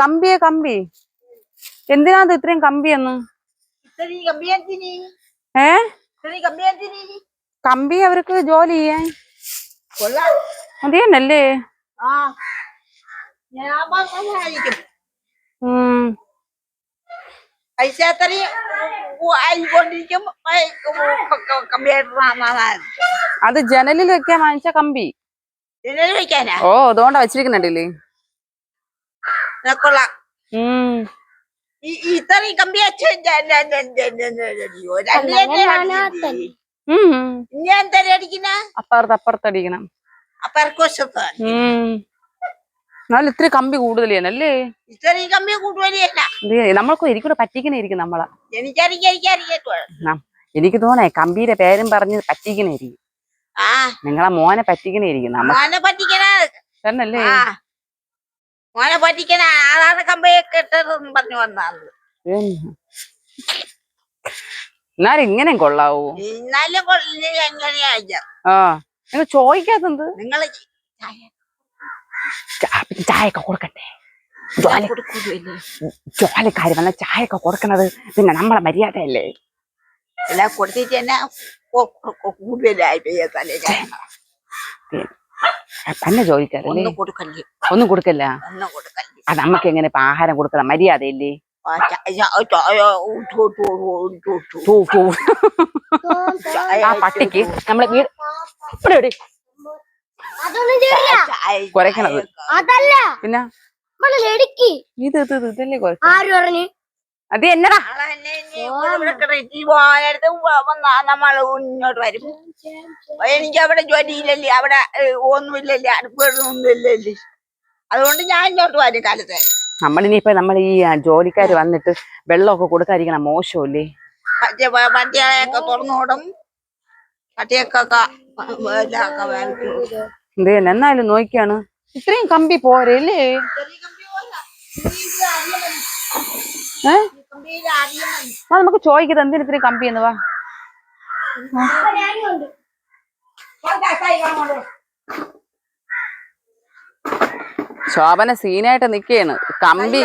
കമ്പിയെ കമ്പി. എന്തിനാ ഇത്രയും കമ്പിയെന്ന്? ഏ? കമ്പി അവർക്ക് ജോലി ചെയ്യാൻ. മതിയെന്നല്ലേ? അത് ജനലിൽ വെക്കാൻ വാങ്ങിച്ച കമ്പി. ഓ അതുകൊണ്ടാ വെച്ചിരിക്കുന്നുണ്ടല്ലേ കൊള്ളാം. ഇത്രയും കമ്പി അച്ഛൻ ഉം. ഇനി എന്താ അടിക്കുന്ന? അപ്പുറത്ത് അപ്പുറത്തടിക്കണം അപ്പറക്കോശത്ത് എന്നാലും ഇത്തിരി കമ്പി കൂടുതൽ ഇത്രയും കമ്പി ഇത് നമ്മൾക്ക് എനിക്കൂടെ പറ്റിക്കണായിരിക്കും നമ്മളെ. എനിക്കറിയാം എനിക്ക് തോന്നേ കമ്പിയുടെ പേരും പറഞ്ഞ് പറ്റിക്കണായിരിക്കും ഇരിക്കും. നിങ്ങളെ മോനെ പറ്റിക്കണായിരിക്കും ഇരിക്കും മോനെ പറ്റിക്കണ. തന്നല്ലേ? മോനെ പറ്റിക്കണ ആധാർ കമ്പയൊക്കെ ഇട്ടതെന്ന് പറഞ്ഞു വന്നാണ് എന്നാലും ഇങ്ങനെ കൊള്ളാവൂ? എന്നാലും കൊള്ളില്ല എങ്ങനെയാ ആ. നിങ്ങൾ ചോദിക്കാത്തത് നിങ്ങൾ ചായയൊക്കെ കൊടുക്കട്ടെ ജോലി ജോലിക്കാര് വന്ന ചായയൊക്കെ കൊടുക്കണത് പിന്നെ നമ്മളെ മര്യാദയല്ലേ? എല്ലാം കൊടുത്തിട്ട് തന്നെ കൂടുതലായി പെയ്യത്തല്ലേ തന്നെ ചോദിക്കാറില്ലേ ഒന്നും കൊടുക്കല്ലേ. ഒന്നും കൊടുക്കല്ല? ഒന്നും കൊടുക്കല്ലേ. അത് നമുക്ക് എങ്ങനെ ഇപ്പൊ ആഹാരം കൊടുക്കണം മര്യാദയില്ലേ ആ പട്ടിക്ക് നമ്മളെ വീട് ഇവിടെ എവിടെ? അതൊന്നും ചെയ്യില്ല ചായ അതല്ല. പിന്നെ? ഇത് ഇത് ഇതല്ലേ കൊറേ ആര് പറഞ്ഞു? അത് എന്നടാ? നമ്മൾ ഇങ്ങോട്ട് വരും. എനിക്ക് അവിടെ ജോലിയില്ലല്ലേ അവിടെ ഒന്നുമില്ലല്ലേ അടുപ്പൊന്നുമില്ലല്ലേ അതുകൊണ്ട് ഞാൻ ഇങ്ങോട്ട് വരും കാലത്ത്. നമ്മളിനിയിപ്പോ നമ്മൾ ഈ ജോലിക്കാർ വന്നിട്ട് വെള്ളമൊക്കെ കൊടുക്കാതിരിക്കണം മോശമല്ലേ? പട്ടിയൊക്കെ തുറന്നുവിടും പട്ടിയൊക്കെ. എന്ത് എന്നാലും നോക്കിയാണ്. ഇത്രയും കമ്പി പോരല്ലേ? ഏ? ആ നമുക്ക് ചോദിക്കത് എന്തിനു ഇത്രയും കമ്പി എന്ന് വാ. ശോഭന സീനായിട്ട് നിക്കാണ്. കമ്പി.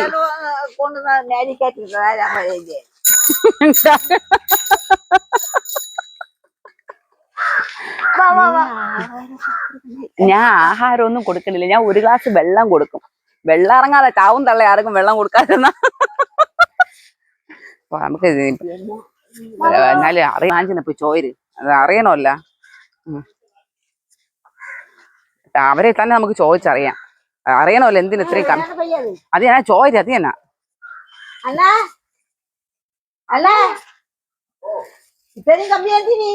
ഞാൻ ആഹാരം ഒന്നും കൊടുക്കണില്ല. ഞാൻ ഒരു ഗ്ലാസ് വെള്ളം കൊടുക്കും. വെള്ളം ഇറങ്ങാതെ ചാവും തള്ള ആർക്കും വെള്ളം കൊടുക്കാതിരുന്ന. അപ്പൊ നമുക്ക് എന്നാലും അറിയാൻ ഇപ്പൊ ചോര്. അത് അറിയണമല്ല. അവരെ തന്നെ നമുക്ക് ചോദിച്ചറിയാം. അറിയണമല്ലോ എന്തിനു ഇത്രയും കമ്മി അത് ഞാൻ ചോര് അത് തന്നെ. ഇത്രയും കമ്പി എന്തിനീ?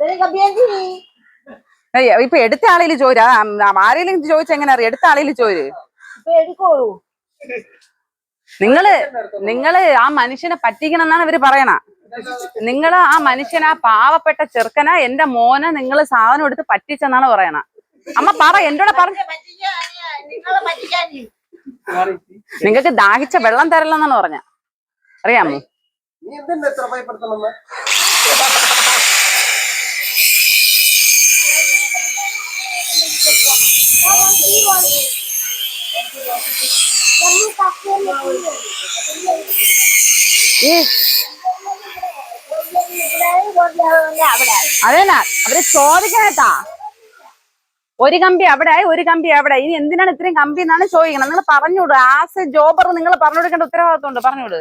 ഇത്രയും കമ്പി എന്തിനി? ഇപ്പൊ എടുത്ത ആളേൽ ചോര്. ആരെങ്കിലും ചോദിച്ച എങ്ങനെ അറിയാം? എടുത്ത ആളേൽ ചോര്. നിങ്ങൾ നിങ്ങൾ ആ മനുഷ്യനെ പറ്റിക്കണം എന്നാണ് ഇവർ പറയണ. നിങ്ങൾ ആ മനുഷ്യനെ ആ പാവപ്പെട്ട ചെറുക്കന എന്റെ മോനെ നിങ്ങൾ സാധനം എടുത്ത് പറ്റിച്ചെന്നാണ് പറയണ. അമ്മ പറ എന്നോട് പറഞ്ഞ നിങ്ങക്ക് ദാഹിച്ച വെള്ളം തരല്ലെന്നാണ് പറഞ്ഞ. അറിയാമോ? അവിടെ അവർ ചോദിക്കണേട്ടാ ഒരു കമ്പി അവിടെ ഒരു കമ്പി അവിടെ. ഇനി എന്തിനാണ് ഇത്രയും കമ്പി എന്നാണ് ചോദിക്കണം. നിങ്ങൾ പറഞ്ഞുവിടും. ആസ് എ ജോബർ നിങ്ങൾ പറഞ്ഞു കൊടുക്കേണ്ട ഉത്തരവാദിത്വം ഉണ്ട് പറഞ്ഞുവിട്.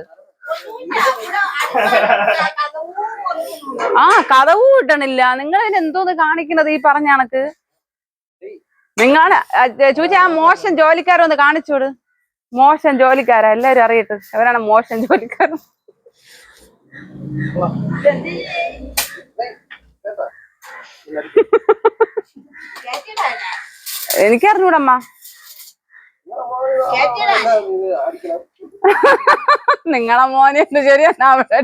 ആ കഥവും കിട്ടണില്ല. നിങ്ങൾ ഇതിന് എന്തോന്ന് കാണിക്കണത് ഈ പറഞ്ഞ കണക്ക്. നിങ്ങൾ ചൂച്ചി ആ മോശം ജോലിക്കാരൊന്ന് കാണിച്ചോട്. മോശം ജോലിക്കാരാ എല്ലാരും അറിയട്ടെ. അവരാണ് മോശം ജോലിക്കാരൻ എനിക്കറിഞ്ഞൂടമ്മ. നിങ്ങളെ മോനെ ശരിയാ ശരിയാണ് അവിടെ.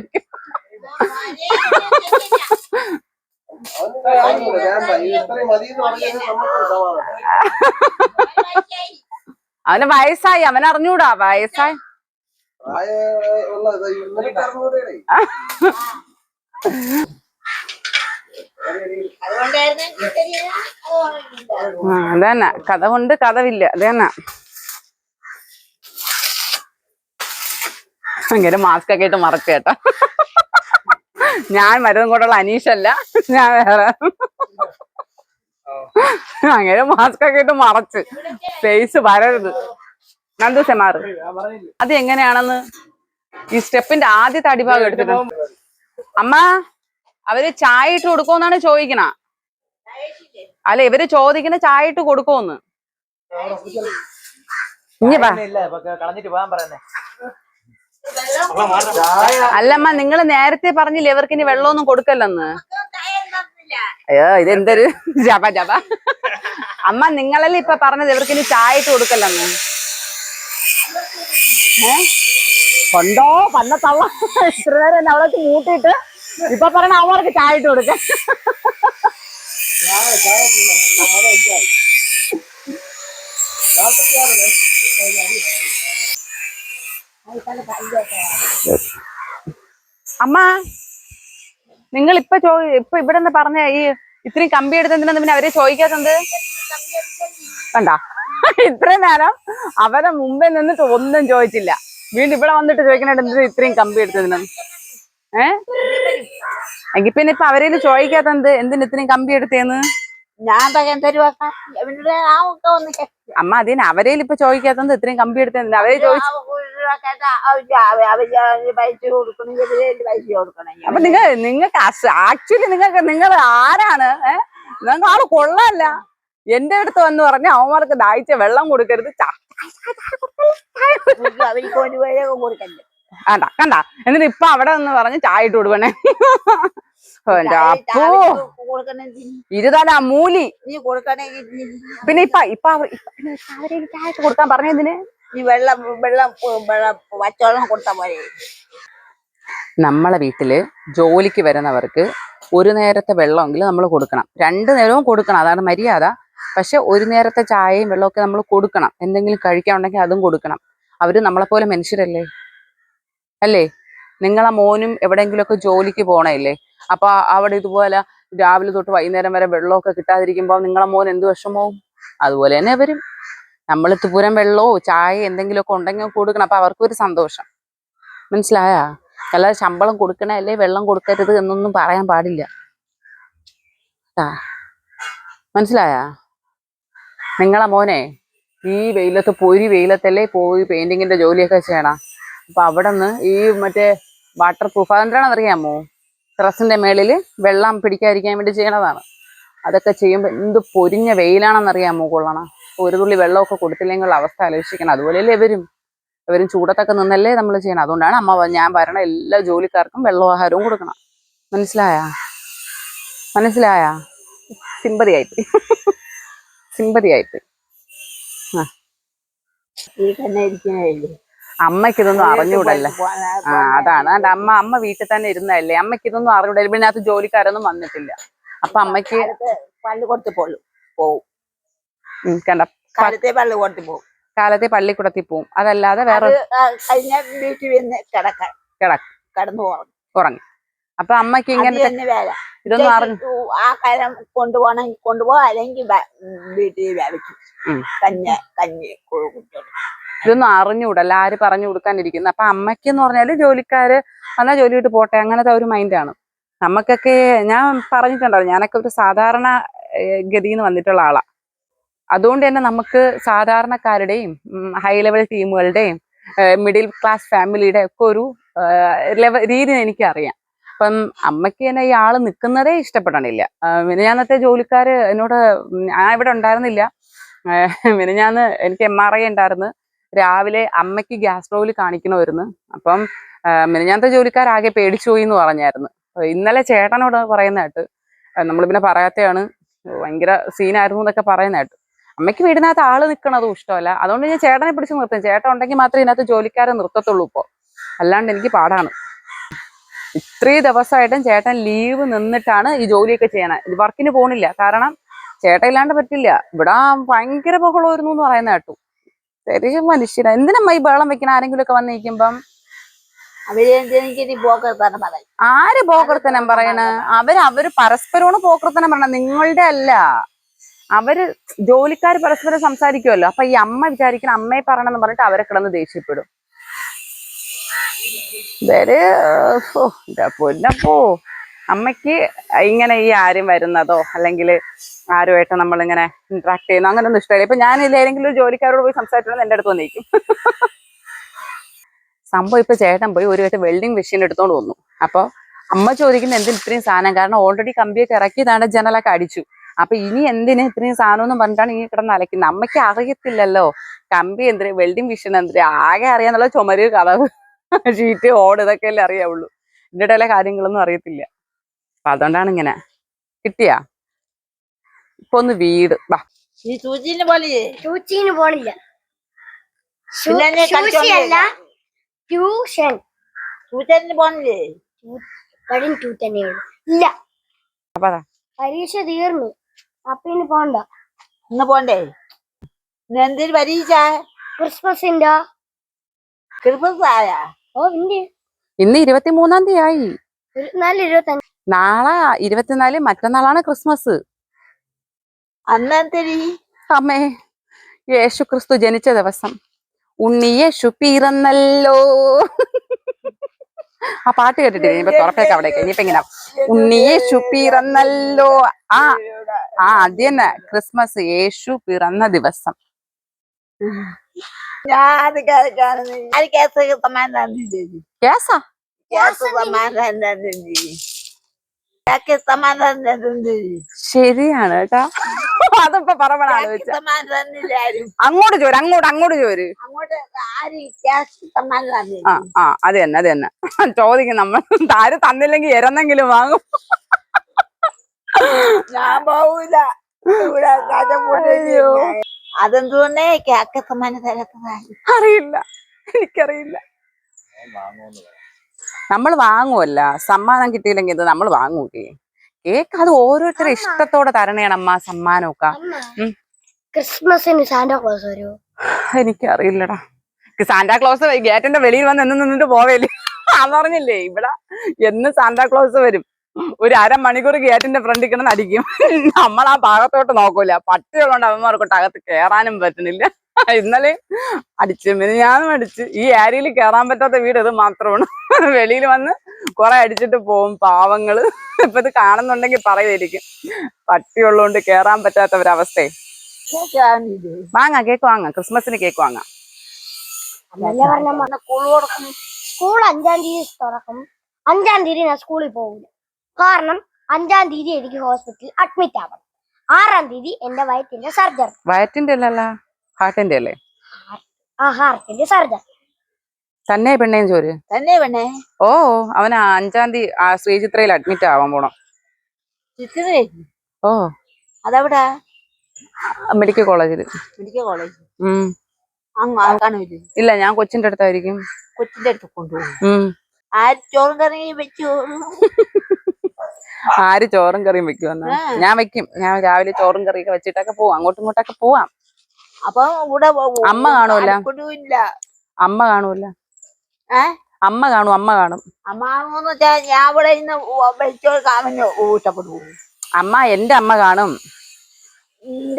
അവന് വയസ്സായി അവൻ അറിഞ്ഞൂടാ വയസ്സായി. അതന്നെ കഥ കൊണ്ട് കഥവില്ല അതന്നെ അങ്ങനെ മാസ്ക് ഒക്കെ ഇട്ട് മറച്ചു കേട്ടോ. ഞാൻ മരുന്നും കൂടെയുള്ള അനീഷല്ല. ഞാൻ വേറെ. അങ്ങനെ മാസ്ക് ഒക്കെ ഇട്ട് മറച്ച്. ഫേസ് വരരുത്. രണ്ടു ദിവസം മാറ്. അത് എങ്ങനെയാണെന്ന്? ഈ സ്റ്റെപ്പിന്റെ ആദ്യത്തെ അടിഭാഗം എടുത്തിട്ട്. അമ്മ അവർ ചായ ഇട്ട് കൊടുക്കുമെന്നാണ് ചോദിക്കണ. അല്ല ഇവർ ചോദിക്കുന്ന ചായ ഇട്ട് കൊടുക്കുമെന്ന് ഇനി കളഞ്ഞിട്ട് പോകാൻ പറയുന്നേ. അല്ലമ്മ നിങ്ങൾ നേരത്തെ പറഞ്ഞില്ലേ ഇവർക്ക് ഇനി വെള്ളമൊന്നും കൊടുക്കല്ലെന്ന്? ചായ. അയ്യോ ഇതെന്തൊരു ജപ ജപ. അമ്മ നിങ്ങളല്ലേ ഇപ്പൊ പറഞ്ഞത് ഇവർക്ക് ഇനി ചായ ഇട്ട് കൊടുക്കല്ലെന്ന്? ഏ? കൊണ്ടോ പന്നത്തള്ള തള്ള. ഇത്ര നേരം എന്നെ വെച്ച് മൂട്ടിയിട്ട് ഇപ്പൊ പറഞ്ഞ അവർക്ക് ചായ ഇട്ട് കൊടുക്ക. അമ്മ നിങ്ങൾ ഇപ്പൊ ചോ ഇപ്പൊ ഇവിടെ നിന്ന് പറഞ്ഞ ഈ ഇത്രയും കമ്പി എടുത്തതിന് പിന്നെ അവരെ ചോദിക്കാത്തത്? കണ്ട? ഇത്രയും നേരം അവരെ മുമ്പേ നിന്നിട്ട് ഒന്നും ചോദിച്ചില്ല. വീണ്ടും ഇവിടെ വന്നിട്ട് ചോദിക്കണത് എന്തിനാ ഇത്രയും കമ്പി എടുത്തതിന്? ഏ? എങ്കിൽ പിന്നെ ഇപ്പൊ അവരേൽ ചോദിക്കാത്തത് എന്തിനു ഇത്രയും കമ്പി എടുത്തേന്ന് ഞാൻ പകരം തരുവാക്കാം അമ്മ അതിന് അവരെ ഇപ്പൊ ചോദിക്കാത്തത് ഇത്രയും കമ്പി എടുത്തേ അവരെ ചോദിച്ചു പൈസ പൈസ കൊടുക്കണം അപ്പൊ നിങ്ങൾ നിങ്ങൾക്ക് ആക്ച്വലി നിങ്ങൾക്ക് നിങ്ങൾ ആരാണ്? ഏഹ് നിങ്ങൾക്ക് ആൾ കൊള്ളാല്ല. എന്റെ അടുത്ത് വന്ന് പറഞ്ഞ അവന്മാർക്ക് ദാഹിച്ച വെള്ളം കൊടുക്കരുത്. കണ്ട കണ്ട. എന്നിട്ട് ഇപ്പൊ അവിടെ നിന്ന് പറഞ്ഞ് ചായ ഇട്ട് കൊടുക്കണേ. അപ്പൂ. ഇരുതല മൂലി. പിന്നെ ഇപ്പൊ ഇപ്പൊ അവരെ ചായ കൊടുക്കാൻ പറഞ്ഞതിന് നീ വെള്ളം വെള്ളം വെള്ളം കൊടുത്ത പോലെ നമ്മളെ വീട്ടിൽ ജോലിക്ക് വരുന്നവർക്ക് ഒരു നേരത്തെ വെള്ളമെങ്കിലും നമ്മൾ കൊടുക്കണം. രണ്ട് നേരവും കൊടുക്കണം അതാണ് മര്യാദ. പക്ഷെ ഒരു നേരത്തെ ചായയും വെള്ളമൊക്കെ നമ്മൾ കൊടുക്കണം. എന്തെങ്കിലും കഴിക്കാനുണ്ടെങ്കിൽ അതും കൊടുക്കണം. അവർ നമ്മളെപ്പോലെ മനുഷ്യരല്ലേ? അല്ലേ? നിങ്ങളെ മോനും എവിടെയെങ്കിലുമൊക്കെ ജോലിക്ക് പോണല്ലേ? അപ്പൊ അവിടെ ഇതുപോലെ രാവിലെ തൊട്ട് വൈകുന്നേരം വരെ വെള്ളമൊക്കെ കിട്ടാതിരിക്കുമ്പോൾ നിങ്ങളെ മോൻ എന്ത് വിഷമവും? അതുപോലെ തന്നെ അവരും നമ്മൾ തുപുരം വെള്ളമോ ചായ എന്തെങ്കിലുമൊക്കെ ഉണ്ടെങ്കിൽ കൊടുക്കണം. അപ്പൊ അവർക്കൊരു സന്തോഷം. മനസ്സിലായാ? അല്ലാതെ ശമ്പളം കൊടുക്കണേ അല്ലേ വെള്ളം കൊടുക്കരുത് എന്നൊന്നും പറയാൻ പാടില്ല. മനസ്സിലായാ? നിങ്ങളെ മോനെ ഈ വെയിലത്ത് പൊരി വെയിലത്തല്ലേ പോയി പെയിന്റിങ്ങിന്റെ ജോലിയൊക്കെ ചെയ്യണം. അപ്പൊ അവിടെ നിന്ന് ഈ മറ്റേ വാട്ടർ പ്രൂഫ് അതെന്താണെന്ന് അറിയാമോ ടെറസിന്റെ മേളിൽ വെള്ളം പിടിക്കാതിരിക്കാൻ വേണ്ടി ചെയ്യണതാണ്. അതൊക്കെ ചെയ്യുമ്പോൾ എന്ത് പൊരിഞ്ഞ വെയിലാണെന്ന് അറിയാമോ കൊള്ളണം. ഒരു തുള്ളി വെള്ളമൊക്കെ കൊടുത്തില്ലെങ്കിൽ അവസ്ഥ ആലോചിക്കണം അതുപോലെയല്ലേ ഇവരും. ഇവരും ചൂടത്തൊക്കെ നിന്നല്ലേ നമ്മൾ ചെയ്യണം അതുകൊണ്ടാണ് അമ്മ ഞാൻ പറയണ എല്ലാ ജോലിക്കാർക്കും വെള്ളവും ആഹാരവും കൊടുക്കണം. മനസ്സിലായാ? മനസ്സിലായാ? സിമ്പതി ആയിപ്പോയി സിമ്പതി ആയിപ്പോയി ഈ തന്നെ ഇരിക്കുന്നതല്ലേ അമ്മയ്ക്ക് ഇതൊന്നും അറിഞ്ഞൂടല്ലേ ആ അതാണ്. അല്ല അമ്മ അമ്മ വീട്ടിൽ തന്നെ ഇരുന്നല്ലേ അമ്മയ്ക്ക് ഇതൊന്നും അറിഞ്ഞൂടല്ലേ പിന്നെ അത് ജോലിക്കാരൊന്നും വന്നിട്ടില്ല. അപ്പൊ അമ്മയ്ക്ക് പല്ല് കൊടുത്ത് പോലും പോവും. ഉം, കണ്ട കാലത്തെ പള്ളി കൊടുത്ത് പോവും. കാലത്തെ പള്ളിക്കുടത്തിൽ പോവും. അതല്ലാതെ വേറെ അത് കഴിഞ്ഞ വീട്ടിൽ വന്ന് കിടക്കാൻ. കിടക്കും. കിടന്നു പോകണം ഉറങ്ങി. അപ്പൊ അമ്മയ്ക്ക് ഇങ്ങനെ ഇങ്ങനത്തെ ഇതൊന്നും അറിഞ്ഞു ആ കരം കൊണ്ടുപോകണം കൊണ്ടുപോകാം അല്ലെങ്കിൽ വീട്ടിൽ വെക്കും. കഞ്ഞി കഞ്ഞി ഇതൊന്നും അറിഞ്ഞുകൂടല്ല. ആര് പറഞ്ഞു കൊടുക്കാനിരിക്കുന്നു. അപ്പൊ അമ്മയ്ക്ക് എന്ന് പറഞ്ഞാൽ ജോലിക്കാര് വന്നാൽ ജോലി വിട്ട് പോട്ടെ. അങ്ങനത്തെ ഒരു മൈൻഡാണ് നമുക്കൊക്കെ ഞാൻ പറഞ്ഞിട്ടുണ്ടല്ലോ ഞാനൊക്കെ ഒരു സാധാരണ ഗതിന്ന് വന്നിട്ടുള്ള ആളാ. അതുകൊണ്ട് തന്നെ നമുക്ക് സാധാരണക്കാരുടെയും ഹൈ ലെവൽ ടീമുകളുടെയും മിഡിൽ ക്ലാസ് ഫാമിലിയുടെ ഒക്കെ ഒരു ലെവൽ രീതി എനിക്കറിയാം. അപ്പം അമ്മയ്ക്ക് തന്നെ ഈ ആൾ നിൽക്കുന്നതേ ഇഷ്ടപ്പെടണില്ല. മിനിഞ്ഞാന്നത്തെ ജോലിക്കാര് എന്നോട് ഞാൻ ഇവിടെ ഉണ്ടായിരുന്നില്ല. പിന്നെ മിനിഞ്ഞാന്ന് എനിക്ക് എം ആർ ഐ ഉണ്ടായിരുന്നു. രാവിലെ അമ്മയ്ക്ക് ഗ്യാസ് ട്രബിൾ കാണിക്കണമായിരുന്നു. അപ്പം ആ, മിനിഞ്ഞാന്നത്തെ ജോലിക്കാരാകെ പേടിച്ചു പോയി എന്ന് പറഞ്ഞായിരുന്നു. ഇന്നലെ ചേട്ടനോട് പറയുന്ന കേട്ട് നമ്മൾ പിന്നെ പറയാത്തയാണ്. ഭയങ്കര സീനായിരുന്നു എന്നൊക്കെ പറയുന്ന കേട്ട്. അമ്മയ്ക്ക് വീടിനകത്ത് ആൾ നിൽക്കണതും ഇഷ്ടമല്ല. അതുകൊണ്ട് ഞാൻ ചേട്ടനെ പിടിച്ച് നിർത്തും. ചേട്ടൻ ഉണ്ടെങ്കിൽ മാത്രമേ ഇതിനകത്ത് ജോലിക്കാരെ നിർത്തത്തുള്ളൂ ഇപ്പോൾ അല്ലാണ്ട് എനിക്ക് പാടാണ്. ഇത്രയും ദിവസമായിട്ടും ചേട്ടൻ ലീവ് നിന്നിട്ടാണ് ഈ ജോലിയൊക്കെ ചെയ്യണത് ഇത് വർക്കിന് പോണില്ല. കാരണം ചേട്ടൻ ഇല്ലാണ്ട് പറ്റില്ല. ഇവിടെ ഭയങ്കര ബഹളമായിരുന്നു എന്ന് പറയുന്ന കേട്ടു. ശരിക്കും മനുഷ്യന എന്തിനമ്മ ഈ ബഹളം വെക്കണ? ആരെങ്കിലും ഒക്കെ വന്ന് നിൽക്കുമ്പം. അവർ എനിക്ക് പോക്കത്താണ് പറയും ആര് പോക്കർത്തനം പറയണ? അവർ അവർ പരസ്പരമാണ് പോക്കർത്തനം പറയണ. നിങ്ങളുടെ അല്ല. അവർ ജോലിക്കാർ പരസ്പരം സംസാരിക്കുമല്ലോ അപ്പൊ ഈ അമ്മ വിചാരിക്കണം അമ്മയെ പറയണമെന്ന് പറഞ്ഞിട്ട് അവരെ കിടന്ന് ദേഷ്യപ്പെടും. പൊന്നപ്പോ അമ്മയ്ക്ക് ഇങ്ങനെ ഈ ആരും വരുന്നതോ അല്ലെങ്കിൽ ആരുമായിട്ട് നമ്മളിങ്ങനെ ഇന്ററാക്ട് ചെയ്യുന്നു അങ്ങനെ അങ്ങനെയൊന്നും ഇഷ്ടമില്ല. ഇപ്പൊ ഞാൻ ഏതെങ്കിലും ഒരു ജോലിക്കാരോട് പോയി സംസാരിച്ചോണ്ട് എന്റെ അടുത്ത് വന്നിരിക്കും സംഭവം ഇപ്പൊ ചേട്ടൻ പോയി ഒരു വട്ടം വെൽഡിംഗ് മെഷീൻ എടുത്തോണ്ട് വന്നു. അപ്പൊ അമ്മ ചോദിക്കുന്ന എന്തിന് ഇത്രയും സാധനം? കാരണം ഓൾറെഡി കമ്പിയൊക്കെ ഇറക്കിയതാണ് ജനലൊക്കെ അടിച്ചു. അപ്പൊ ഇനി എന്തിനു ഇത്രയും സാധനം എന്ന് പറഞ്ഞിട്ടാണ് ഈ കിടന്ന് അലക്കുന്നത് അമ്മയ്ക്ക് അറിയത്തില്ലല്ലോ. കമ്പി എന്തിന്? വെൽഡിംഗ് മെഷീൻ എന്തിന്? ആകെ അറിയാന്നുള്ള ചുമര് കളവ് ഷീറ്റ് ഓട് ഇതൊക്കെ അല്ലേ അറിയാവുള്ളൂ. എന്നിട്ട് ഇടയിലെ കാര്യങ്ങളൊന്നും അറിയത്തില്ല. അപ്പൊ അതുകൊണ്ടാണ് ഇങ്ങനെ. കിട്ടിയാ? ഇപ്പൊ ഒന്ന് വീട്. വാ സൂചിനെ പോണില്ല. പിന്നെ ട്യൂഷൻ. സൂചന് പോണില്ലേ? ഇല്ല. പരീക്ഷ തീർന്നു. അപ്പൊ ഇനി പോണ്ട. ഇന്ന് പോണ്ടേ? ഇന്ന് എന്തിന് പരീക്ഷ? ക്രിസ്മസിന്റെ. ക്രിസ്മസ് ആയ ഓ പിന്നെ ഇന്ന് ഇരുപത്തിമൂന്നാം തീയതി ആയി. ഇരുപത്തിനാല് ഇരുപത്തഞ്ച്. നാളെ ഇരുപത്തിനാല് മറ്റന്നാളാണ് ക്രിസ്മസ്. അന്നെന്തരി അമ്മേ യേശു ക്രിസ്തു ജനിച്ച ദിവസം. ഉണ്ണി യേശു പിറന്നല്ലോ. ആ പാട്ട് കേട്ടിട്ടില്ല? ഇനിയിപ്പോ തുറപ്പേക്ക് അവിടേക്ക്. ഇനിയിപ്പോ ഇങ്ങനെ. ഉണ്ണി യേശു പിറന്നല്ലോ. ആ. ആ അത് തന്നെ. ക്രിസ്മസ് യേശു പിറന്ന ദിവസം. ഞാൻ അത് കേസ് കേസാ? കേസ് ശരിയാണ് കേട്ടാ. അതിപ്പോ പറയണ അങ്ങോട്ട് ചോര് അങ്ങോട്ട് അങ്ങോട്ട് ചോര്. ആ അത് തന്നെ അത് തന്നെ. ചോദിക്കും നമ്മൾ. ആര് തന്നില്ലെങ്കിൽ എരന്നെങ്കിലും വാങ്ങും. ഞാൻ പോവൂല. ഇവിടെ. അതെന്തുകൊണ്ടേ കേക്ക സമ്മാനം തരാത്തതാണ് അറിയില്ല. എനിക്കറിയില്ല. നമ്മൾ വാങ്ങുമല്ല സമ്മാനം കിട്ടിയില്ലെങ്കിൽ ഇത് നമ്മൾ വാങ്ങൂലേ. കേക്ക് അത് ഓരോരുത്തരുടെ ഇഷ്ടത്തോടെ തരണേണ് അമ്മ സമ്മാനമൊക്കെ. ക്രിസ്മസിന് സാന്റാ ക്ലോസ് വരുമോ എനിക്കറിയില്ലടാ. സാന്റാക്ലോസ് ഗേറ്റിന്റെ വെളിയിൽ വന്ന് എന്ന് നിന്നിട്ട് പോവേലേ. അതറിഞ്ഞില്ലേ പറഞ്ഞില്ലേ ഇവിടെ? എന്ന് സാന്റാക്ലോസ് വരും. ഒരു അരമണിക്കൂർ ഗേറ്റിന്റെ ഫ്രണ്ടിൽ കിടന്ന് അടിക്കും. നമ്മൾ ആ ഭാഗത്തോട്ട് നോക്കൂല. പട്ടികളുണ്ട് അവന്മാർക്കോട്ട് അകത്ത് കയറാനും പറ്റുന്നില്ല. ഇന്നലെ അടിച്ചു ഞാനും അടിച്ച്. ഈ ഏരിയയിൽ കയറാൻ പറ്റാത്ത വീട് ഇത് മാത്രമാണ്. വെളിയിൽ വന്ന് കുറെ അടിച്ചിട്ട് പോവും പാവങ്ങൾ. ഇപ്പൊ ഇത് കാണുന്നുണ്ടെങ്കിൽ പറയുമായിരിക്കും. പട്ടിയുള്ളതുകൊണ്ട് കേറാൻ പറ്റാത്ത ഒരവസ്ഥയെ വാങ്ങ കേക്ക് വാങ്ങാം. ക്രിസ്മസിന് കേക്ക് വാങ്ങാം. സ്കൂൾ അഞ്ചാം തീയതി തുറക്കും. അഞ്ചാം തീയതി ഞാൻ സ്കൂളിൽ പോകില്ല കാരണം അഞ്ചാം തീയതി എനിക്ക് ഹോസ്പിറ്റലിൽ അഡ്മിറ്റ് ആവണം. ആറാം തീയതി എന്റെ വയറ്റിന്റെ സർജറി വയറ്റിന്റെ അല്ലല്ല ഹാർട്ടിന്റെ അല്ലേ? ആ ഹാർട്ടിന്റെ സർജറി തന്നെ പെണ്ണേം ചോര് തന്നെ പെണ്ണേ. ഓ അവൻ അഞ്ചാം തീയതി ആ ശ്രീചിത്രയിൽ അഡ്മിറ്റ് ആവാൻ പോണം. ചിത്രേ ഓ. അതെവിടാ? മെഡിക്കൽ കോളേജിൽ മെഡിക്കൽ കോളേജ് ഇല്ല ഞാൻ കൊച്ചിന്റെ അടുത്തായിരിക്കും. കൊച്ചിന്റെ അടുത്ത് കൊണ്ടുപോകും. ആ ചോറും കറി വെച്ചു? ആര് ചോറും കറിയും വെക്കുമെന്ന്? ഞാൻ വെക്കും. ഞാൻ രാവിലെ ചോറും കറിയൊക്കെ വെച്ചിട്ടൊക്കെ പോവാം. അങ്ങോട്ടും ഇങ്ങോട്ടൊക്കെ പോവാം. അപ്പൊ ഇവിടെ അമ്മ കാണൂല. അമ്മ കാണൂല. അമ്മ കാണും അമ്മ കാണും. അമ്മ അമ്മാന്ന് വെച്ചാൽ ഞാൻ ഇവിടെ ഇന്ന് ഊട്ടപ്പെടു അമ്മ എന്റെ അമ്മ കാണും.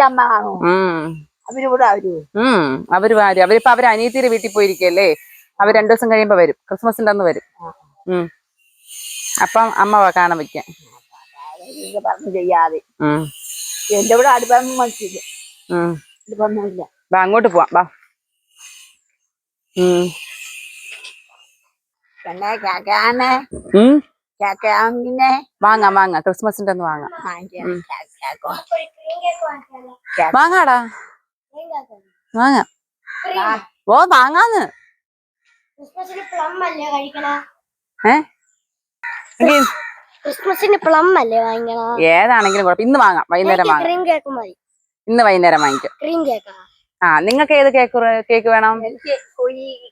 അമ്മ കാണോ. അവർ ഉം. അവർ വരും അവരിപ്പോ അവർ അനിയത്തിയുടെ വീട്ടിൽ പോയിരിക്കല്ലേ? അവർ രണ്ടു ദിവസം കഴിയുമ്പോ വരും. ക്രിസ്മസിന്റെ അന്ന് വരും. ഉം. അപ്പം അമ്മ കാണാൻ വെക്കാൻ പറഞ്ഞു ചെയ്യാതെ. എന്റെ ഇവിടെ അടുപ്പം മനസ്സില്ല ഉം. അടുപ്പൊന്നുമില്ല വാ അങ്ങോട്ട് പോവാം. വാ. പിന്നെ വാങ്ങാം വാങ്ങാം. ക്രിസ്മസിന്റെ ഒന്ന് വാങ്ങാം. വാങ്ങാടാ. വാങ്ങാം. ഓ വാങ്ങാന്ന്. ക്രിസ്മസിന് പ്ലം അല്ലേ കഴിക്കണ? ഏ? ക്രിസ്മസിന് പ്ലം അല്ലേ വാങ്ങിക്കണ ഏതാണെങ്കിലും കുഴപ്പം ഇന്ന് വാങ്ങാം വൈകുന്നേരം വാങ്ങാം. ക്രീം കേക്ക് മതി. ഇന്ന് വൈകുന്നേരം വാങ്ങിക്കാം. ക്രീം കേക്കാ ആ. നിങ്ങൾക്ക് ഏത് കേക്ക് കേക്ക് വേണം?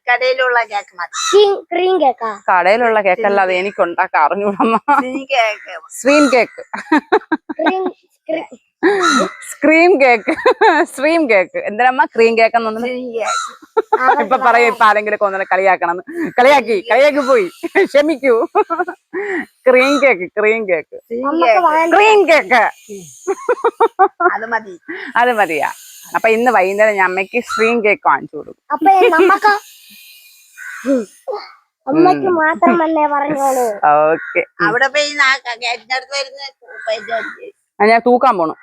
കടയിലുള്ള കേക്ക് മതി. ക്രീം കേക്കാ കടയിലുള്ള കേക്ക് അത് എനിക്ക് ഉണ്ടാക്കാൻ അറിഞ്ഞൂടമ്മ സ്വീൻ cake cream scream cake stream cake എന്തിനമ്മ? Cream cake എന്ന് ഇപ്പൊ പറയും ഇപ്പൊ ആരെങ്കിലും ഒന്നിനെ കളിയാക്കണം. കളിയാക്കി കളിയാക്കി പോയി. ക്ഷമിക്കൂ. Cream cake cream cake cream cake അത് മതി. അത് മതിയാ. അപ്പൊ ഇന്ന് വൈകുന്നേരം ഞാൻ അമ്മയ്ക്ക് സ്ട്രീം കേക്ക് വാങ്ങിച്ചു കൊടുക്കും. അപ്പൊ നമ്മക്ക് അമ്മയ്ക്ക് മാത്രമല്ലേ പറഞ്ഞോളൂ. ഓക്കെ അവിടെ പോയി ഞാൻ തൂക്കാൻ പോണു.